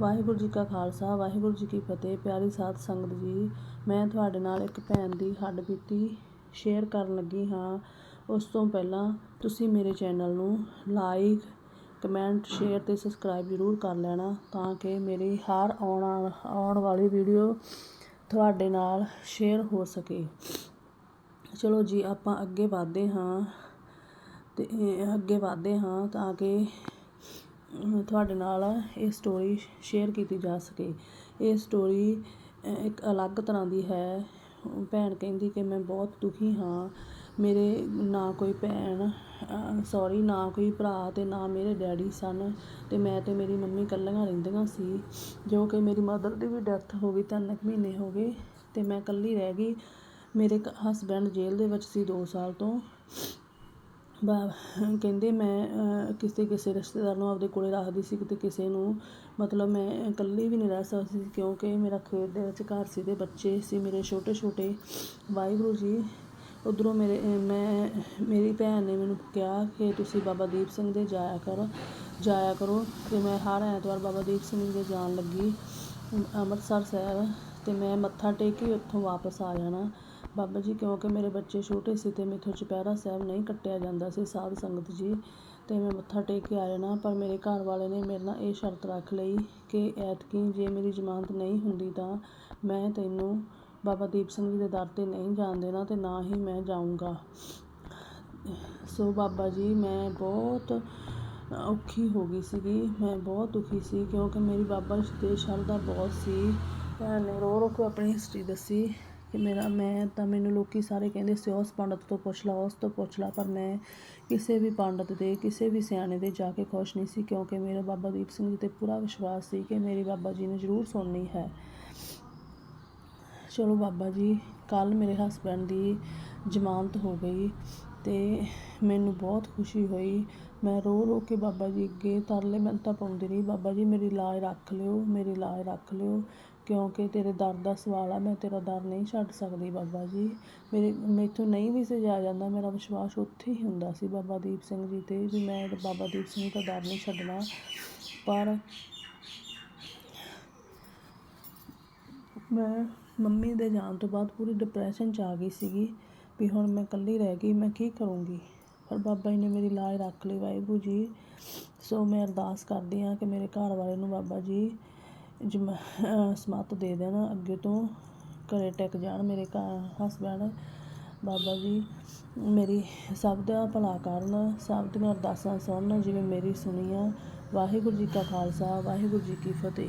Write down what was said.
ਵਾਹਿਗੁਰੂ ਜੀ ਕਾ ਖਾਲਸਾ, ਵਾਹਿਗੁਰੂ ਜੀ ਕੀ ਫਤਿਹ। ਪਿਆਰੀ ਸਾਧ ਸੰਗਤ ਜੀ, ਮੈਂ ਤੁਹਾਡੇ ਨਾਲ ਇੱਕ ਭੈਣ ਦੀ ਹੱਡ ਬੀਤੀ ਸ਼ੇਅਰ ਕਰਨ ਲੱਗੀ ਹਾਂ। ਉਸ ਤੋਂ ਪਹਿਲਾਂ ਤੁਸੀਂ ਮੇਰੇ ਚੈਨਲ ਨੂੰ ਲਾਈਕ ਕਮੈਂਟ ਸ਼ੇਅਰ ਤੇ ਸਬਸਕ੍ਰਾਈਬ ਜ਼ਰੂਰ ਕਰ ਲੈਣਾ ਤਾਂ ਕਿ ਮੇਰੀ ਹਰ ਆਉਣ ਆਉਣ ਵਾਲੀ ਵੀਡੀਓ ਤੁਹਾਡੇ ਨਾਲ ਸ਼ੇਅਰ ਹੋ ਸਕੇ। ਚਲੋ ਜੀ, ਆਪਾਂ ਅੱਗੇ ਵਧਦੇ ਹਾਂ ਤੇ ਅੱਗੇ ਵਧਦੇ ਹਾਂ ਤਾਂ ਕਿ ਤੁਹਾਡੇ ਨਾਲ ਇਹ ਸਟੋਰੀ ਸ਼ੇਅਰ ਕੀਤੀ ਜਾ ਸਕੇ। ਇਹ ਸਟੋਰੀ ਇੱਕ ਅਲੱਗ ਤਰ੍ਹਾਂ ਦੀ ਹੈ। ਭੈਣ ਕਹਿੰਦੀ ਕਿ ਮੈਂ ਬਹੁਤ ਦੁਖੀ ਹਾਂ। ਮੇਰੇ ਨਾ ਕੋਈ ਭੈਣ ਸੋਰੀ ਨਾ ਕੋਈ ਭਰਾ ਅਤੇ ਨਾ ਮੇਰੇ ਡੈਡੀ ਸਨ ਅਤੇ ਮੈਂ ਅਤੇ ਮੇਰੀ ਮੰਮੀ ਇਕੱਲੀਆਂ ਰਹਿੰਦੀਆਂ ਸੀ। ਜੋ ਕਿ ਮੇਰੀ ਮਦਰ ਦੀ ਵੀ ਡੈਥ ਹੋ ਗਈ, ਤਿੰਨ ਕੁ ਮਹੀਨੇ ਹੋ ਗਏ ਅਤੇ ਮੈਂ ਇਕੱਲੀ ਰਹਿ ਗਈ। ਮੇਰੇ ਹਸਬੈਂਡ ਜੇਲ੍ਹ ਦੇ ਵਿੱਚ ਸੀ ਦੋ ਸਾਲ ਤੋਂ। ਬਾ, ਕਹਿੰਦੇ ਮੈਂ ਕਿਸੇ ਕਿਸੇ ਰਿਸ਼ਤੇਦਾਰ ਨੂੰ ਆਪਦੇ ਕੋਲ ਰੱਖਦੀ ਸੀ ਕਿਤੇ ਕਿਸੇ ਨੂੰ। ਮਤਲਬ ਮੈਂ ਇਕੱਲੀ ਵੀ ਨਹੀਂ ਰਹਿ ਸਕਦੀ ਸੀ ਕਿਉਂਕਿ ਮੇਰਾ ਖੇਤ ਦੇ ਵਿੱਚ ਘਰ ਸੀ ਤੇ ਬੱਚੇ ਸੀ ਮੇਰੇ ਛੋਟੇ ਛੋਟੇ। ਵਾਹਿਗੁਰੂ ਜੀ, ਉੱਧਰੋਂ ਮੇਰੇ ਮੈਂ, ਮੇਰੀ ਭੈਣ ਨੇ ਮੈਨੂੰ ਕਿਹਾ ਕਿ ਤੁਸੀਂ ਬਾਬਾ ਦੀਪ ਸਿੰਘ ਦੇ ਜਾਇਆ ਕਰੋ ਜਾਇਆ ਕਰੋ। ਅਤੇ ਮੈਂ ਹਰ ਐਤਵਾਰ ਬਾਬਾ ਦੀਪ ਸਿੰਘ ਦੇ ਜਾਣ ਲੱਗੀ ਅੰਮ੍ਰਿਤਸਰ ਸਾਹਿਬ। ਅਤੇ ਮੈਂ ਮੱਥਾ ਟੇਕ ਕੇ ਉੱਥੋਂ ਵਾਪਸ ਆ ਜਾਣਾ। ਬਾਬਾ ਜੀ, ਕਿਉਂਕਿ ਮੇਰੇ ਬੱਚੇ ਛੋਟੇ ਸੀ ਤੇ ਮੇਥੋਂ ਚੁਪਹਿਰਾ ਸਾਹਿਬ ਨਹੀਂ ਕੱਟਿਆ ਜਾਂਦਾ ਸੀ ਸਾਧ ਸੰਗਤ ਜੀ ਅਤੇ ਮੈਂ ਮੱਥਾ ਟੇਕ ਕੇ ਆ ਜਾਣਾ। ਪਰ ਮੇਰੇ ਘਰ ਵਾਲੇ ਨੇ ਮੇਰੇ ਨਾਲ ਇਹ ਸ਼ਰਤ ਰੱਖ ਲਈ ਕਿ ਐਤਕੀ ਜੇ ਮੇਰੀ ਜ਼ਮਾਨਤ ਨਹੀਂ ਹੁੰਦੀ ਤਾਂ ਮੈਂ ਤੈਨੂੰ ਬਾਬਾ ਦੀਪ ਸਿੰਘ ਜੀ ਦੇ ਦਰ ਤੇ ਨਹੀਂ ਜਾਣ ਦੇਣਾ ਅਤੇ ਨਾ ਹੀ ਮੈਂ ਜਾਊਂਗਾ। ਸੋ ਬਾਬਾ ਜੀ, ਮੈਂ ਬਹੁਤ ਔਖੀ ਹੋ ਗਈ ਸੀਗੀ। ਮੈਂ ਬਹੁਤ ਦੁਖੀ ਸੀ ਕਿਉਂਕਿ ਮੇਰੀ ਬਾਬਾ ਜੀ ਤੇ ਸ਼ਰਧਾ ਬਹੁਤ ਸੀ। ਭੈਣ ਨੇ ਰੋ ਰੋ ਕੇ ਆਪਣੀ ਹਿਸਟਰੀ ਦੱਸੀ। ਕਿ ਮੇਰਾ ਮੈਂ ਤਾਂ ਮੈਨੂੰ ਲੋਕੀ ਸਾਰੇ ਕਹਿੰਦੇ ਸੀ, ਉਸ ਪੰਡਤ ਤੋਂ ਪੁੱਛ ਲਾ, ਉਸ ਤੋਂ ਪੁੱਛ ਲਾ। ਪਰ ਮੈਂ ਕਿਸੇ ਵੀ ਪੰਡਤ ਦੇ, ਕਿਸੇ ਵੀ ਸਿਆਣੇ ਦੇ ਜਾ ਕੇ ਖੁਸ਼ ਨਹੀਂ ਸੀ, ਕਿਉਂਕਿ ਮੇਰਾ ਬਾਬਾ ਦੀਪ ਸਿੰਘ ਜੀ ਤੇ ਪੂਰਾ ਵਿਸ਼ਵਾਸ ਸੀ ਕਿ ਮੇਰੇ ਬਾਬਾ ਜੀ ਨੇ ਜ਼ਰੂਰ ਸੁਣਨੀ ਹੈ। ਚਲੋ ਬਾਬਾ ਜੀ ਕੱਲ ਮੇਰੇ ਹਸਬੈਂਡ ਦੀ ਜ਼ਮਾਨਤ ਹੋ ਗਈ। ਅਤੇ ਮੈਨੂੰ ਬਹੁਤ ਖੁਸ਼ੀ ਹੋਈ। ਮੈਂ ਰੋ ਰੋ ਕੇ ਬਾਬਾ ਜੀ ਅੱਗੇ ਤਰਲੇ ਮਿੰਨਤਾਂ ਪਾਉਂਦੀ ਰਹੀ। ਬਾਬਾ ਜੀ ਮੇਰੀ ਲਾਜ ਰੱਖ ਲਿਓ, ਮੇਰੀ ਲਾਜ ਰੱਖ ਲਿਓ, ਕਿਉਂਕਿ ਤੇਰੇ ਦਰ ਦਾ ਸਵਾਲ ਆ, ਮੈਂ ਤੇਰਾ ਦਰ ਨਹੀਂ ਛੱਡ ਸਕਦੀ ਬਾਬਾ ਜੀ। ਮੇਰੇ, ਮੈਥੋਂ ਨਹੀਂ ਵੀ ਸਜਾਇਆ ਜਾਂਦਾ, ਮੇਰਾ ਵਿਸ਼ਵਾਸ ਉੱਥੇ ਹੀ ਹੁੰਦਾ ਸੀ ਬਾਬਾ ਦੀਪ ਸਿੰਘ ਜੀ ਤੇ ਵੀ ਮੈਂ ਬਾਬਾ ਦੀਪ ਸਿੰਘ ਦਾ ਦਰ ਨਹੀਂ ਛੱਡਣਾ। ਪਰ ਮੈਂ ਮੰਮੀ ਦੇ ਜਾਣ ਤੋਂ ਬਾਅਦ ਪੂਰੀ ਡਿਪਰੈਸ਼ਨ 'ਚ ਆ ਗਈ ਸੀਗੀ। ਵੀ ਹੁਣ ਮੈਂ ਇਕੱਲੀ ਰਹਿ ਗਈ, ਮੈਂ ਕੀ ਕਰੂੰਗੀ? ਪਰ ਬਾਬਾ ਜੀ ਨੇ ਮੇਰੀ ਲਾਜ ਰੱਖ ਲਈ ਵਾਹਿਗੁਰੂ ਜੀ। ਸੋ ਮੈਂ ਅਰਦਾਸ ਕਰਦੀ ਹਾਂ ਕਿ ਮੇਰੇ ਘਰ ਵਾਲੇ ਨੂੰ ਬਾਬਾ ਜੀ ਜਮ ਸਮੱਤ ਦੇ ਦੇਣ, ਅੱਗੇ ਤੋਂ ਘਰੇ ਟਿਕ ਜਾਣ ਮੇਰੇ ਘਰ ਹਸਬੈਂਡ ਬਾਬਾ ਜੀ, ਮੇਰੀ ਸਭ ਦਾ ਭਲਾ ਕਰਨ, ਸਭ ਦੀਆਂ ਅਰਦਾਸਾਂ ਸੁਣਨ, ਜਿਵੇਂ ਮੇਰੀ ਸੁਣੀ ਆ। ਵਾਹਿਗੁਰੂ ਜੀ ਕਾ ਖਾਲਸਾ, ਵਾਹਿਗੁਰੂ ਜੀ ਕੀ ਫਤਿਹ।